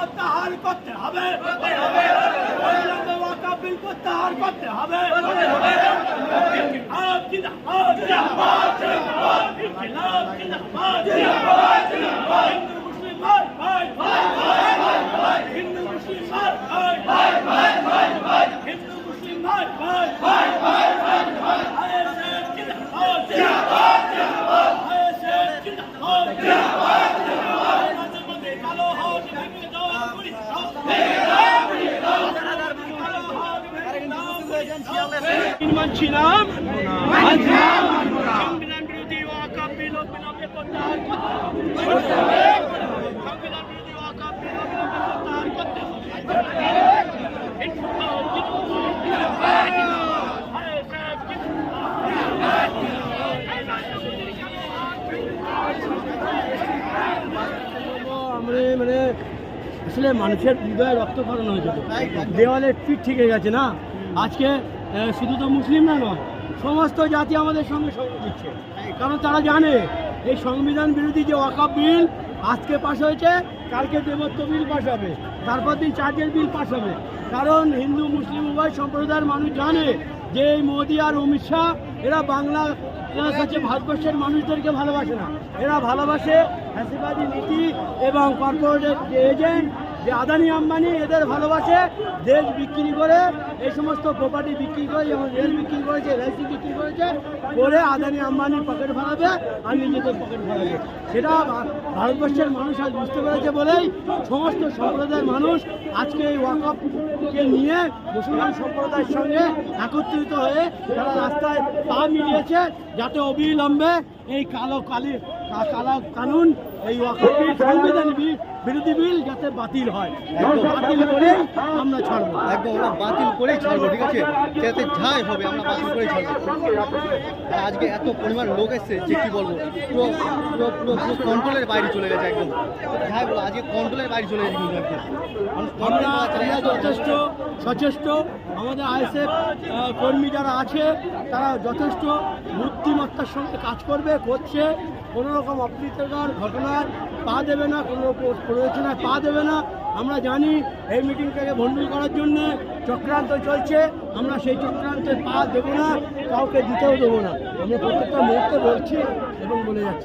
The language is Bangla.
প্রত্যাহার করতে হবে বিল প্রত্যাহার করতে হবে জিন্দাবাদ জিন্দাবাদ মানে আসলে মানুষের হৃদয়ে রক্তক্ষরণ হয়েছিল দেওয়ালের পিঠ ঠিক গেছে না? আজকে শুধু তো মুসলিম না নয়, সমস্ত জাতি আমাদের সঙ্গে সঙ্গ দিচ্ছে। কারণ তারা জানে, এই সংবিধান বিরোধী যে ওয়াকাপ বিল আজকে পাশ হয়েছে, কালকে দেবত্ব বিল পাশ হবে, তারপর দিন চার্জের বিল পাশ হবে। কারণ হিন্দু, মুসলিম, উভয় সম্প্রদায়ের মানুষ জানে যে এই মোদি আর অমিত শাহ, এরা বাংলা কাছে ভারতবর্ষের মানুষদেরকে ভালোবাসে না। এরা ভালোবাসে ফ্যাসিবাদী নীতি এবং কর্পোরেটের যে এজেন্ট যে আদানি আম্বানি এদের ভালোবাসে, দেশ বিক্রি করে, এই সমস্ত প্রপার্টি বিক্রি করে যেমন রেল বিক্রি করেছে এলআইসি বিক্রি করেছে, করে আদানি আম্বানির পকেট ভাড়াবে, আর নিজেদের পকেট ভাড়াবে। সেটা ভারতবর্ষের মানুষ আজ বুঝতে পেরেছে বলেই সমস্ত সম্প্রদায়ের মানুষ আজকে এই ওয়াকআপকে নিয়ে মুসলমান সম্প্রদায়ের সঙ্গে একত্রিত হয়ে তারা রাস্তায় পা মিলিয়েছে, যাতে অবিলম্বে এই কালো কালি কালা কানুন এই সংবিধান বিরোধী বিল যাতে বাতিল হয়। বাতিল করে আমরা ছাড়বো। একদম আমরা বাতিল করেই ছাড়বো ঠিক আছে? যাতে যাই হবে আমরা বাতিল করেই ছাড়বো। আজকে এত পরিমাণ লোক এসছে যে কি বলব? পুরো পুরো পুরো পুরো কন্ট্রোলের বাইরে চলে গেছে একদম। যাই বলো আজকে কন্ট্রোলের বাইরে চলে গেছে কিন্তু একদম। এত- যথেষ্ট সচেষ্ট আমাদের আইএসএফ কর্মী যারা আছে তারা যথেষ্ট বুদ্ধিমত্তার সঙ্গে কাজ করবে করছে, কোনো রকম অপ্রীতিকর ঘটনার পা দেবে না, কোনো প্ররোচনায় পা দেবে না। আমরা জানি এই মিটিংটাকে ভণ্ডুল করার জন্য চক্রান্ত চলছে, আমরা সেই চক্রান্তে পা দেবো না, কাউকে দিতেও দেবো না। আমরা প্রত্যেকটা মুহূর্তে বলছি এবং বলে যাচ্ছি।